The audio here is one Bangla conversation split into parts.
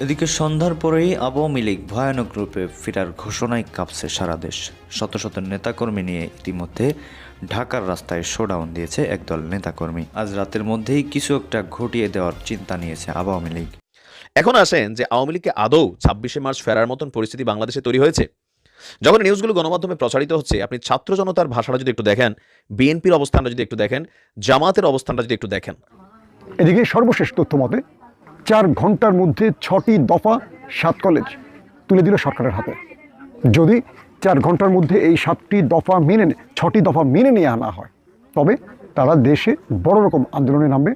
এদিকে সন্ধ্যার পরেই আওয়ামী লীগ ভয়ানক রূপে ফেরার ঘোষণায় কাঁপছে সারা দেশ। শত শত নেতাকর্মী নিয়ে ইতিমধ্যে ঢাকার রাস্তায় শোডাউন দিয়েছে একদল নেতাকর্মী। আজ রাতের মধ্যেই কিছু একটা ঘটিয়ে দেওয়ার চিন্তা নিয়েছে আওয়ামী লীগ এখন আসেন যে আওয়ামী লীগকে আদৌ ছাব্বিশে মার্চ ফেরার মতন পরিস্থিতি বাংলাদেশে তৈরি হয়েছে। যখন নিউজগুলো গণমাধ্যমে প্রচারিত হচ্ছে আপনি ছাত্র জনতার ভাষাটা যদি একটু দেখেন বিএনপির অবস্থানটা যদি একটু দেখেন জামাতের অবস্থানটা যদি একটু দেখেন। এদিকে সর্বশেষ তথ্য মতে চার ঘণ্টার মধ্যে ছটি দফা সাত কলেজ তুলে দিল সরকারের হাতে। যদি চার ঘণ্টার মধ্যে এই সাতটি দফা মেনে ছটি দফা মেনে নিয়ে আনা হয়, তবে তারা দেশে বড় রকম আন্দোলনে নামবে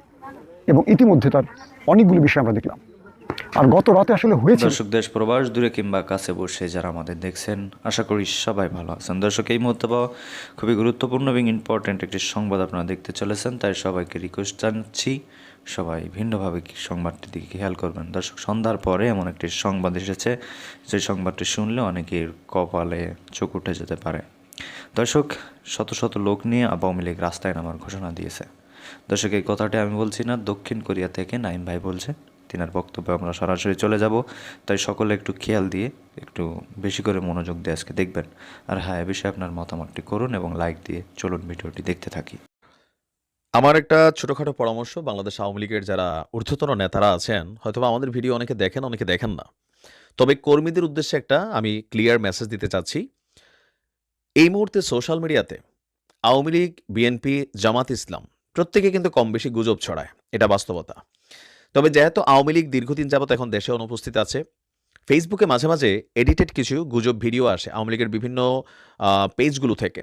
এবং ইতিমধ্যে তার অনেকগুলি বিষয় আমরা দেখলাম। আর গত রাতে আসলে হয়েছে দর্শক, দেশ প্রবাস দূরে কিংবা কাছে বসে যারা আমাদের দেখছেন, আশা করি সবাই ভালো আছেন। দর্শক, এই মুহূর্তে পাওয়া খুবই গুরুত্বপূর্ণ এবং ইম্পর্ট্যান্ট একটি সংবাদ আপনারা দেখতে চলেছেন, তাই সবাইকে রিকোয়েস্ট জানাচ্ছি সবাই ভিন্নভাবে সংবাদটির দিকে খেয়াল করবেন? দর্শক, সন্ধ্যার পরে এমন একটি সংবাদ এসেছে, যে সংবাদটি শুনলে অনেকের কপালে চোখ উঠে যেতে পারে। দর্শক, শত শত লোক নিয়ে আওয়ামী লীগ রাস্তায় নামার ঘোষণা দিয়েছে। দর্শক, এই কথাটি আমি বলছি না, দক্ষিণ কোরিয়া থেকে নাইম ভাই বলছে। তিনার বক্তব্যে আমরা সরাসরি চলে যাব, তাই সকলে একটু খেয়াল দিয়ে একটু বেশি করে মনোযোগ দিয়ে আজকে দেখবেন। আর হ্যাঁ এ বিষয়ে আপনার মতামতটি করুন এবং লাইক দিয়ে চলুন ভিডিওটি দেখতে থাকি। আমার একটা ছোটোখাটো পরামর্শ বাংলাদেশ আওয়ামী লীগের যারা ঊর্ধ্বতন নেতারা আছেন হয়তো আমাদের ভিডিও অনেকে দেখেন অনেকে দেখেন না। তবে কর্মীদের উদ্দেশ্যে একটা আমি ক্লিয়ার মেসেজ দিতে চাচ্ছি। এই মুহূর্তে সোশ্যাল মিডিয়াতে আওয়ামী লীগ বিএনপি জামাত ইসলাম প্রত্যেকে কিন্তু কম বেশি গুজব ছড়ায়, এটা বাস্তবতা। তবে যেহেতু আওয়ামী লীগ দীর্ঘদিন যাবত এখন দেশে অনুপস্থিত আছে ফেসবুকে মাঝে মাঝে এডিটেড কিছু গুজব ভিডিও আসে আওয়ামী লীগের বিভিন্ন পেজগুলো থেকে।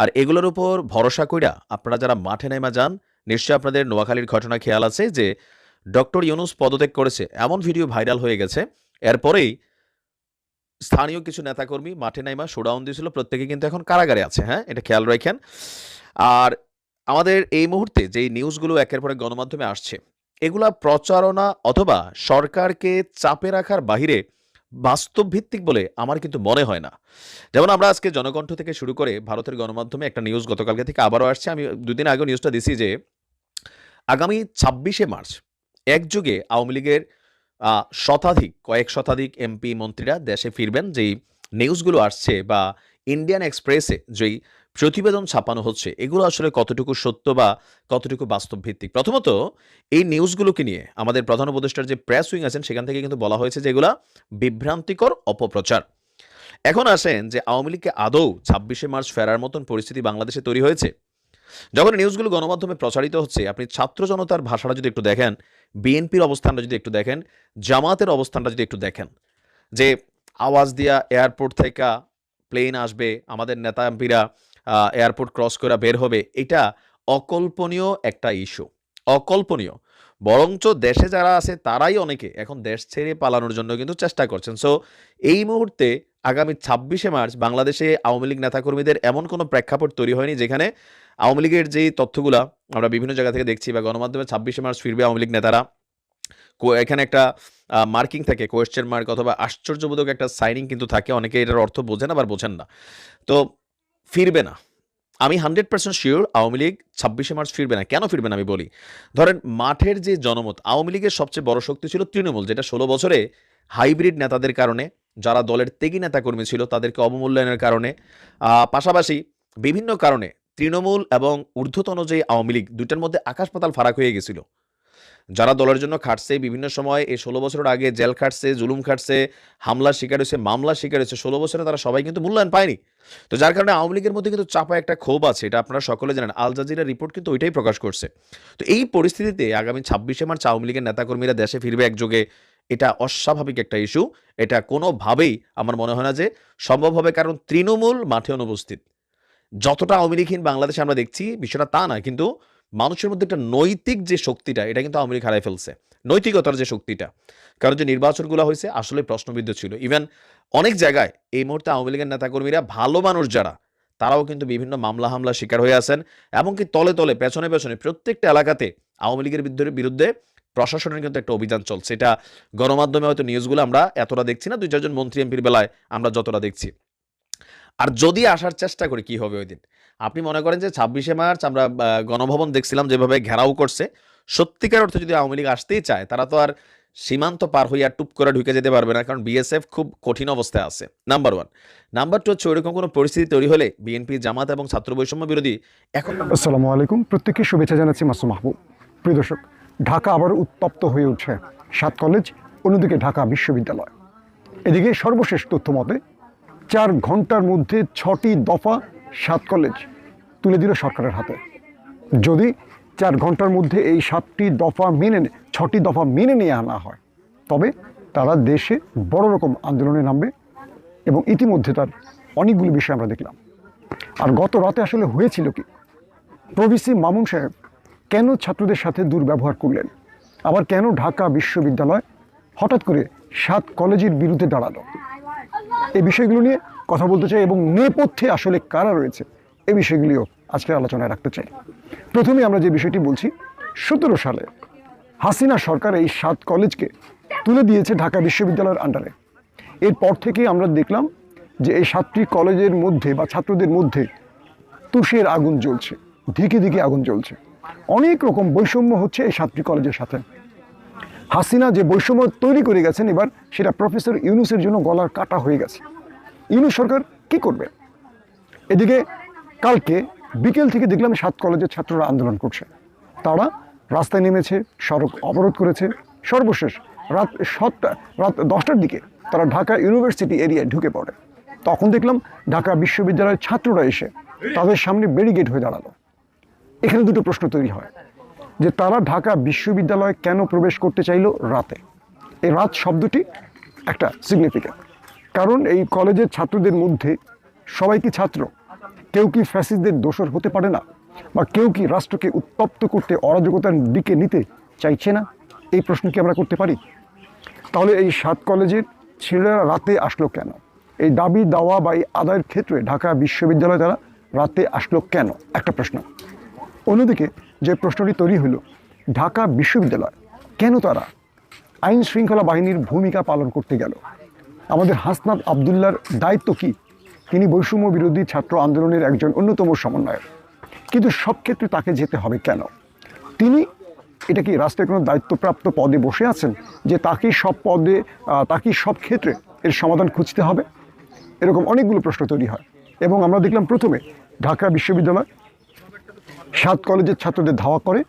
আর এগুলোর উপর ভরসা কইরা আপনারা যারা মাঠে নেমা যান, নিশ্চয়ই আপনাদের নোয়াখালীর ঘটনা খেয়াল আছে যে ডক্টর ইউনুস পদত্যাগ করেছে। এমন ভিডিও ভাইরাল হয়ে গেছে। এরপরেই স্থানীয় কিছু নেতাকর্মী মাঠে নাইমা শোডাউন দিয়েছিল। প্রত্যেকে কিন্তু এখন কারাগারে আছে হ্যাঁ? এটা খেয়াল রাখেন। আর আমাদের এই মুহূর্তে যেই নিউজগুলো একের পরে গণমাধ্যমে আসছে, এগুলা প্রচারণা অথবা সরকারকে চাপে রাখার বাহিরে বাস্তব ভিত্তিক বলে আমার কিন্তু মনে হয় না। যেমন আমরা আজকে জনকণ্ঠ থেকে শুরু করে ভারতের গণমাধ্যমে একটা নিউজ গতকালকে থেকে আবারও আসছে। আমি দুদিন আগেও নিউজটা দিছি যে, আগামী ছাব্বিশে মার্চ একযুগে আওয়ামী লীগের শতাধিক, কয়েক শতাধিক এমপি মন্ত্রীরা দেশে ফিরবেন। যেই নিউজগুলো আসছে বা ইন্ডিয়ান এক্সপ্রেসে যেই প্রতিবেদন ছাপানো হচ্ছে। এগুলো আসলে কতটুকু সত্য বা কতটুকু বাস্তব ভিত্তিক প্রথমত, এই নিউজগুলোকে নিয়ে আমাদের প্রধান উপদেষ্টার যে প্রেস উইং আছেন, সেখান থেকে কিন্তু বলা হয়েছে যে এগুলা বিভ্রান্তিকর অপপ্রচার। এখন আসেন যে আওয়ামী লীগকে আদৌ ছাব্বিশে মার্চ ফেরার মতন পরিস্থিতি বাংলাদেশে তৈরি হয়েছে। যখন নিউজগুলো গণমাধ্যমে প্রচারিত হচ্ছে, আপনি ছাত্র জনতার ভাষাটা যদি একটু দেখেন, বিএনপির অবস্থানটা যদি একটু দেখেন, জামাতের অবস্থানটা যদি একটু দেখেন, যে আওয়াজ দিয়া এয়ারপোর্ট থেকে প্লেন আসবে, আমাদের নেতা এমপিরা এয়ারপোর্ট ক্রস করে বের হবে, এটা অকল্পনীয় একটা ইস্যু অকল্পনীয়। বরঞ্চ দেশে যারা আছে, তারাই অনেকে। এখন দেশ ছেড়ে পালানোর জন্য কিন্তু চেষ্টা করছেন। সো এই মুহূর্তে আগামী ছাব্বিশে মার্চ বাংলাদেশে আওয়ামী লীগ নেতাকর্মীদের এমন কোনো প্রেক্ষাপট তৈরি হয়নি, যেখানে আওয়ামী লীগের যেই তথ্যগুলা আমরা বিভিন্ন জায়গা থেকে দেখছি বা গণমাধ্যমে ছাব্বিশে মার্চ ফিরবে আওয়ামী লীগ নেতারা এখানে একটা মার্কিং থাকে কোয়েশ্চেন মার্ক অথবা আশ্চর্যবোধক একটা সাইনিং কিন্তু থাকে। অনেকে এটার অর্থ বোঝেন আবার বোঝেন না। তো ফিরবে না। আমি hundred percent sure Awami League ছাব্বিশে মার্চ ফিরবে না। কেন ফিরবে না আমি বলি? ধরেন মাঠের যে জনমত, আওয়ামী লীগের সবচেয়ে বড় শক্তি ছিল তৃণমূল, যেটা ষোলো বছরে হাইব্রিড নেতাদের কারণে, যারা দলের ত্যাগী নেতাকর্মী ছিল তাদেরকে অবমূল্যায়নের কারণে পাশাপাশি বিভিন্ন কারণে তৃণমূল এবং ঊর্ধ্বতন যে আওয়ামী লীগ, দুইটার মধ্যে আকাশ পাতাল ফারাক হয়ে গেছিল। যারা দলের জন্য খাটছে, বিভিন্ন সময় এই ষোলো বছরের আগে জেল খাটছে, জুলুম খাটছে, হামলার শিকার হয়েছে, মামলার শিকার হয়েছে, ষোলো বছরে তারা সবাই কিন্তু মূল্যায়ন পায়নি। তো যার কারণে আওয়ামী লীগের মধ্যে কিন্তু চাপা একটা ক্ষোভ আছে, এটা আপনারা সকলে জানেন। আল জাজিরা রিপোর্ট কিন্তু ওইটাই প্রকাশ করছে। তো এই পরিস্থিতিতে আগামী ছাব্বিশে মার্চ আওয়ামী লীগের নেতাকর্মীরা দেশে ফিরবে একযোগে, এটা অস্বাভাবিক একটা ইস্যু। এটা কোনোভাবেই আমার মনে হয় না যে সম্ভব হবে, কারণ তৃণমূল মাঠে অনুপস্থিত। যতটা আওয়ামী লীগহীন বাংলাদেশে আমরা দেখছি, বিষয়টা তা না কিন্তু মানুষের মধ্যে একটা নৈতিক যে শক্তিটা, এটা কিন্তু লীগ হারাই ফেলছে। নৈতিকতার যে শক্তিটা। কারণ যে নির্বাচনগুলো হয়েছে, আসলে প্রশ্নবিদ্ধ ছিল। ইভেন অনেক জায়গায় এই মুহূর্তে আওয়ামী লীগের নেতাকর্মীরা, ভালো মানুষ যারা, তারাও কিন্তু বিভিন্ন মামলা হামলা শিকার হয়ে আছেন। এমনকি তলে তলে, পেছনে পেছনে প্রত্যেকটা এলাকাতে আওয়ামী লীগের বিরুদ্ধে প্রশাসনের কিন্তু একটা অভিযান চলছে। এটা গণমাধ্যমে হয়তো নিউজগুলো আমরা এতটা দেখছি না, দুই চারজন মন্ত্রী এমপির বেলায় আমরা যতটা দেখছি। আর যদি আসার চেষ্টা করি, কি হবে ওই দিন? আপনি মনে করেন যে ছাব্বিশে মার্চ আমরা গণভবন দেখছিলাম যেভাবে ঘেরাও করছে, সত্যিকার অর্থে যদি আওয়ামী লীগ আসতেই চায়, তারা তো আর সীমান্ত পার হইয়া টুপ করে ঢুকে যেতে পারবে না, কারণ বিএসএফ খুব কঠিন অবস্থায় আছে নাম্বার ওয়ান নাম্বার টু হচ্ছে ওইরকম কোনো পরিস্থিতি তৈরি হলে বিএনপি জামাত এবং ছাত্র বৈষম্য বিরোধী এখন আসসালামু আলাইকুম, প্রত্যেককে শুভেচ্ছা জানাচ্ছি মাসুম মাহবুব। প্রিয় দর্শক, ঢাকা আবার উত্তপ্ত হয়ে উঠছে সাত কলেজ অন্যদিকে ঢাকা বিশ্ববিদ্যালয়। এদিকে সর্বশেষ তথ্য মতে, চার ঘণ্টার মধ্যে ছটি দফা সাত কলেজ তুলে দিল সরকারের হাতে। যদি চার ঘণ্টার মধ্যে এই সাতটি দফা মেনে ছটি দফা মেনে নিয়ে আনা হয়, তবে তারা দেশে বড় রকম আন্দোলনে নামবে এবং ইতিমধ্যে তার অনেকগুলি বিষয় আমরা দেখলাম। আর গত রাতে আসলে হয়েছিল কি? প্রভিসি মামুন সাহেব কেন ছাত্রদের সাথে দুর্ব্যবহার করলেন? আবার কেন ঢাকা বিশ্ববিদ্যালয় হঠাৎ করে সাত কলেজের বিরুদ্ধে দাঁড়াল? এই বিষয়গুলো নিয়ে কথা বলতে চাই এবং নেপথ্যে আসলে কারা রয়েছে এই বিষয়গুলিও আজকের আলোচনায় রাখতে চাই। প্রথমে আমরা যে বিষয়টি বলছি, সতেরো সালে হাসিনা সরকার এই সাত কলেজকে তুলে দিয়েছে ঢাকা বিশ্ববিদ্যালয়ের আন্ডারে এরপর থেকে আমরা দেখলাম যে এই সাতটি কলেজের মধ্যে বা ছাত্রদের মধ্যে তুষের আগুন জ্বলছে দিকে দিকে আগুন জ্বলছে। অনেক রকম বৈষম্য হচ্ছে এই সাতটি কলেজের সাথে। হাসিনা যে বৈষম্য তৈরি করে গেছেন এবার সেটা প্রফেসর ইউনুসের জন্য গলার কাটা হয়ে গেছে। ইউনুস সরকার কি করবে? এদিকে কালকে বিকেল থেকে দেখলাম সাত কলেজের ছাত্ররা আন্দোলন করছে। তারা রাস্তায় নেমেছে, সড়ক অবরোধ করেছে। সর্বশেষ রাত সাতটা, রাত দশটার দিকে তারা ঢাকা ইউনিভার্সিটি এরিয়ায় ঢুকে পড়ে। তখন দেখলাম ঢাকা বিশ্ববিদ্যালয়ের ছাত্ররা এসে তাদের সামনে ব্যারিগেড হয়ে দাঁড়াল। এখানে দুটো প্রশ্ন তৈরি হয়। যে তারা ঢাকা বিশ্ববিদ্যালয়ে কেন প্রবেশ করতে চাইলো রাতে? এই রাত শব্দটি একটা সিগনিফিক্যান্ট কারণ এই কলেজের ছাত্রদের মধ্যে সবাই কি ছাত্র? কেউ কি ফ্যাসিস্টদের দোষর হতে পারে না? বা কেউ কি রাষ্ট্রকে উত্তপ্ত করতে অরাজকতার দিকে নিতে চাইছে না? এই প্রশ্ন কি আমরা করতে পারি? তাহলে এই সাত কলেজের ছেলেরা রাতে আসলো কেন? এই দাবি, দাওয়া বা এই আদায়ের ক্ষেত্রে ঢাকা বিশ্ববিদ্যালয় তারা রাতে আসলো কেন? একটা প্রশ্ন। অন্যদিকে যে প্রশ্নটি তৈরি হলো, ঢাকা বিশ্ববিদ্যালয় কেন তারা আইন শৃঙ্খলা বাহিনীর ভূমিকা পালন করতে গেল? আমাদের হাসনাত আবদুল্লার দায়িত্ব কি? তিনি বৈষম্য বিরোধী ছাত্র আন্দোলনের একজন অন্যতম সমন্বয়ক। কিন্তু সব ক্ষেত্রে তাকে যেতে হবে কেন? তিনি এটা কি রাষ্ট্রের কোনো দায়িত্বপ্রাপ্ত পদে বসে আছেন? যে তাকেই সব পদে তাকেই সব ক্ষেত্রে এর সমাধান খুঁজতে হবে? এরকম অনেকগুলো প্রশ্ন তৈরি হয়। এবং আমরা দেখলাম প্রথমে ঢাকা বিশ্ববিদ্যালয় সাত কলেজের ছাত্রদের ধাওয়া করে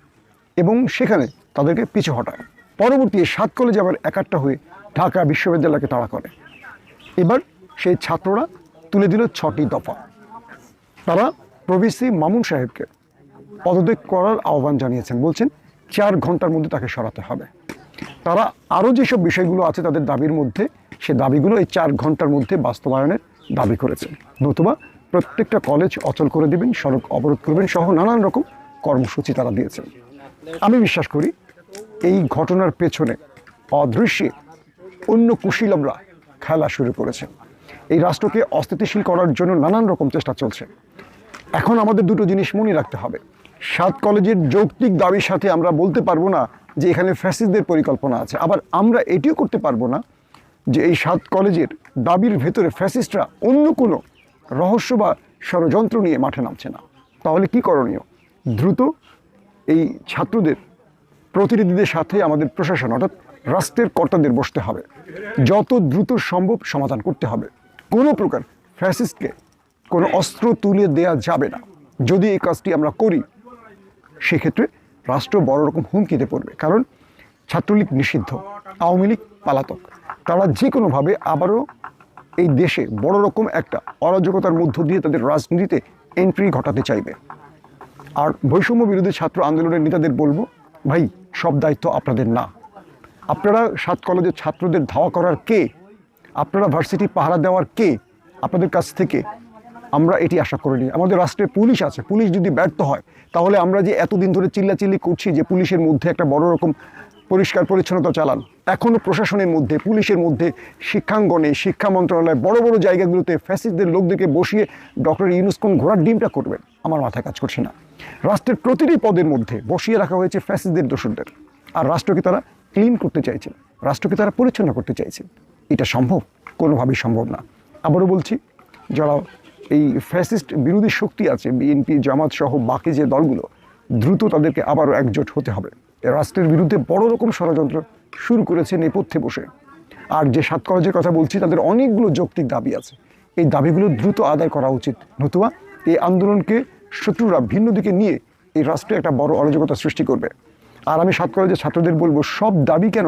এবং সেখানে তাদেরকে পিছু হটায়। পরবর্তী সাত কলেজ আবার একাট্টা হয়ে ঢাকা বিশ্ববিদ্যালয়কে তাড়া করে। এবার সেই ছাত্ররা তুলে দিল ছটি দফা। তারা প্রভিসি মামুন সাহেবকে পদত্যাগ করার আহ্বান জানিয়েছেন। বলছেন, চার ঘণ্টার মধ্যে তাকে সরাতে হবে। তারা আরও যেসব বিষয়গুলো আছে তাদের দাবির মধ্যে, সে দাবিগুলো এই চার ঘণ্টার মধ্যে বাস্তবায়নের দাবি করেছেন নতুবা প্রত্যেকটা কলেজ অচল করে দেবেন, সড়ক অবরোধ করবেন সহ নানান রকম কর্মসূচি তারা দিয়েছেন। আমি বিশ্বাস করি, এই ঘটনার পেছনে অদৃশ্যে অন্য কুশীলবরা খেলা শুরু করেছে। এই রাষ্ট্রকে অস্থিতিশীল করার জন্য নানান রকম চেষ্টা চলছে। এখন আমাদের দুটো জিনিস মনে রাখতে হবে। সাত কলেজের যৌক্তিক দাবির সাথে আমরা বলতে পারব না যে এখানে ফ্যাসিসদের পরিকল্পনা আছে। আবার আমরা এটিও করতে পারব না যে এই সাত কলেজের দাবির ভেতরে ফ্যাসিস্টরা অন্য কোনো রহস্য বা ষড়যন্ত্র নিয়ে মাঠে নামছে না। তাহলে কি করণীয়? দ্রুত এই ছাত্রদের প্রতিনিধিদের সাথে আমাদের প্রশাসন, অর্থাৎ রাষ্ট্রের কর্তাদের বসতে হবে। যত দ্রুত সম্ভব সমাধান করতে হবে। কোনো প্রকার ফ্যাসিস্টকে কোনো অস্ত্র তুলে দেয়া যাবে না। যদি এই কাজটি আমরা করি, সেক্ষেত্রে রাষ্ট্র বড় রকম হুমকিতে পড়বে। কারণ ছাত্রলীগ নিষিদ্ধ, আওয়ামী লীগ পালাতক। তারা যে কোনোভাবে আবারও এই দেশে বড় রকম একটা অরাজকতার মধ্য দিয়ে তাদের রাজনীতিতে এন্ট্রি ঘটাতে চাইবে। আর বৈষম্য বিরোধী ছাত্র আন্দোলনের নেতাদের বলব, ভাই, সব দায়িত্ব আপনাদের না। আপনারা সাত কলেজের ছাত্রদের ধাওয়া করার কে? আপনারা ভার্সিটি পাহারা দেওয়ার কে? আপনাদের কাছ থেকে আমরা এটি আশা করিনি আমাদের রাষ্ট্রে পুলিশ আছে। পুলিশ যদি ব্যর্থ হয়, তাহলে আমরা যে এতদিন ধরে চিল্লাচিল্লি করছি যে পুলিশের মধ্যে একটা বড় রকম পরিষ্কার পরিচ্ছন্নতা চালান এখনও প্রশাসনের মধ্যে, পুলিশের মধ্যে, শিক্ষাঙ্গনে, শিক্ষা মন্ত্রণালয়, বড় বড় জায়গাগুলোতে ফ্যাসিস্টদের লোকদেরকে বসিয়ে ডক্টর ইউনুস কোন ঘোড়ার ডিমটা করবেন? আমার মাথায় কাজ করছে না। রাষ্ট্রের প্রতিটি পদের মধ্যে বসিয়ে রাখা হয়েছে ফ্যাসিস্টদের দোষরদের। আর রাষ্ট্রকে তারা? ক্লিন করতে চাইছেন, রাষ্ট্রকে তারা পরিচ্ছন্ন করতে চাইছেন। এটা সম্ভব? কোনোভাবেই সম্ভব না। আবারও বলছি, যারা এই ফ্যাসিস্ট বিরোধী শক্তি আছে বিএনপি জামাত সহ বাকি যে দলগুলো, দ্রুত তাদেরকে আবারও একজোট হতে হবে। রাষ্ট্রের বিরুদ্ধে বড় রকম ষড়যন্ত্র শুরু করেছে নেপথ্যে বসে। আর যে সাত কলেজের কথা বলছি, তাদের অনেকগুলো যৌক্তিক দাবি আছে। এই দাবিগুলো দ্রুত আদায় করা উচিত। নতুবা, এই আন্দোলনকে শত্রুরা ভিন্ন দিকে নিয়ে এই রাষ্ট্রে একটা বড় অরাজকতা সৃষ্টি করবে। আর আমি সাত কলেজের ছাত্রদের বলব, সব দাবি কেন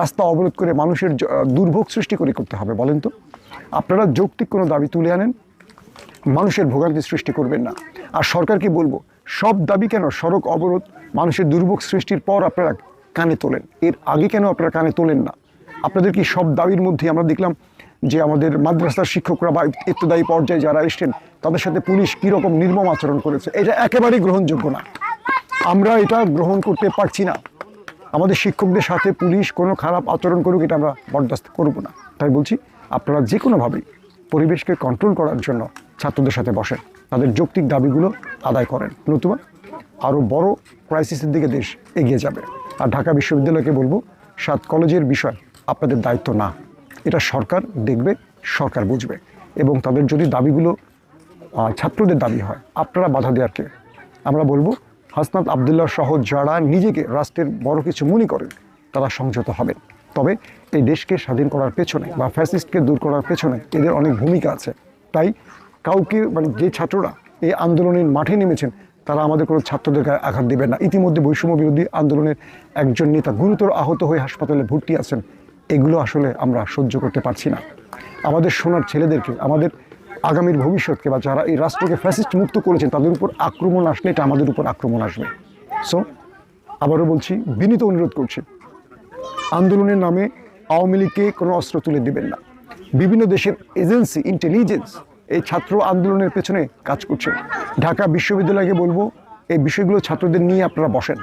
রাস্তা অবরোধ করে মানুষের দুর্ভোগ সৃষ্টি করে করতে হবে বলেন তো? আপনারা যৌক্তিক কোনো দাবি তুলে আনেন? মানুষের ভোগান্তি সৃষ্টি করবেন না। আর সরকারকে বলব, সব দাবি কেন সড়ক অবরোধ, মানুষের দুর্ভোগ সৃষ্টির পর আপনারা কানে তোলেন? এর আগে কেন আপনারা কানে তোলেন না? আপনাদের কি সব দাবির মধ্যে আমরা দেখলাম যে আমাদের মাদ্রাসার শিক্ষকরা বা ইত্তদায়ী পর্যায়ে যারা এসছেন, তাদের সাথে পুলিশ কীরকম নির্মম আচরণ করেছে? এটা একেবারেই গ্রহণযোগ্য না। আমরা এটা গ্রহণ করতে পারছি না। আমাদের শিক্ষকদের সাথে পুলিশ কোনো খারাপ আচরণ করুক, এটা আমরা বরদাস্ত করব না। তাই বলছি, আপনারা যে কোনোভাবেই পরিবেশকে কন্ট্রোল করার জন্য ছাত্রদের সাথে বসেন। তাদের যৌক্তিক দাবিগুলো আদায় করেন। নতুবা আরও বড় ক্রাইসিসের দিকে দেশ এগিয়ে যাবে। আর ঢাকা বিশ্ববিদ্যালয়কে বলব, সাত কলেজের বিষয় আপনাদের দায়িত্ব না। এটা সরকার দেখবে, সরকার বুঝবে। এবং তাদের যদি দাবিগুলো ছাত্রদের দাবি হয়, আপনারা বাধা দেওয়ার কে আমরা বলব হাসনাত আবদুল্লাহ সহ যারা নিজেকে রাষ্ট্রের বড় কিছু মনে করেন, তারা সংযত হবেন। তবে এই দেশকে স্বাধীন করার পেছনে বা ফ্যাসিস্টকে দূর করার পেছনে এদের অনেক ভূমিকা আছে। তাই কাউকে মানে যে ছাত্ররা এই আন্দোলনের মাঠে নেমেছেন, তারা আমাদের কোনো ছাত্রদের গায়ে আঘাত দেবেন না। ইতিমধ্যে বৈষম্য বিরোধী আন্দোলনের একজন নেতা গুরুতর আহত হয়ে হাসপাতালে ভর্তি আছেন। এগুলো আসলে আমরা সহ্য করতে পারছি না। আমাদের সোনার ছেলেদেরকে, আমাদের আগামীর ভবিষ্যৎকে বা যারা এই রাষ্ট্রকে ফ্যাসিস্ট মুক্ত করেছেন তাদের উপর আক্রমণ আসলে এটা আমাদের উপর আক্রমণ আসবে। সো আবারও বলছি বিনীত অনুরোধ করছি আন্দোলনের নামে আওয়ামী লীগকে কোনো অস্ত্র তুলে দেবেন না। বিভিন্ন দেশের এজেন্সি ইন্টেলিজেন্স এই ছাত্র আন্দোলনের পেছনে কাজ করছে। ঢাকা বিশ্ববিদ্যালয়কে বলব এই বিষয়গুলো ছাত্রদের নিয়ে আপনারা বসেন।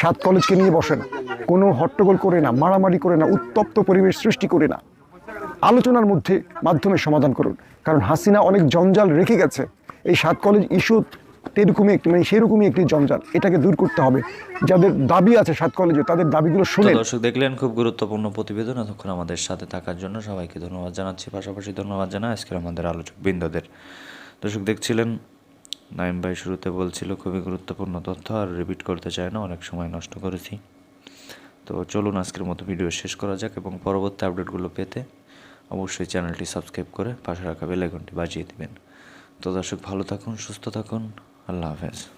সাত কলেজকে নিয়ে বসেন। কোনো হট্টগোল করে না মারামারি করে না উত্তপ্ত পরিবেশ সৃষ্টি করে না। আলোচনার মধ্যে মাধ্যমে সমাধান করুন। কারণ হাসিনা অনেক জঞ্জাল রেখে গেছে। এই সাত কলেজ ইস্যু এরকমই একটি মানে সেরকমই একটি জঞ্জাল। এটাকে দূর করতে হবে। যাদের দাবি আছে সাত কলেজে তাদের দাবিগুলো শুনে দর্শক দেখলেন খুব গুরুত্বপূর্ণ প্রতিবেদন। এতক্ষণ আমাদের সাথে থাকার জন্য সবাইকে ধন্যবাদ জানাচ্ছি। পাশাপাশি ধন্যবাদ জানা আজকের আমাদের আলোচক বৃন্দদের। দর্শক দেখছিলেন? নাইম ভাই শুরুতে বলছিল খুবই গুরুত্বপূর্ণ তথ্য আর রিপিট করতে চায় না অনেক সময় নষ্ট করেছি। তো চলুন আজকের মতো ভিডিও শেষ করা যাক এবং পরবর্তী আপডেটগুলো পেতে অবশ্যই চ্যানেলটি সাবস্ক্রাইব করে পাশে রাখা বেলাইকনটি বাজিয়ে দিবেন। তো দর্শক, ভালো থাকুন, সুস্থ থাকুন। আল্লাহ হাফেজ।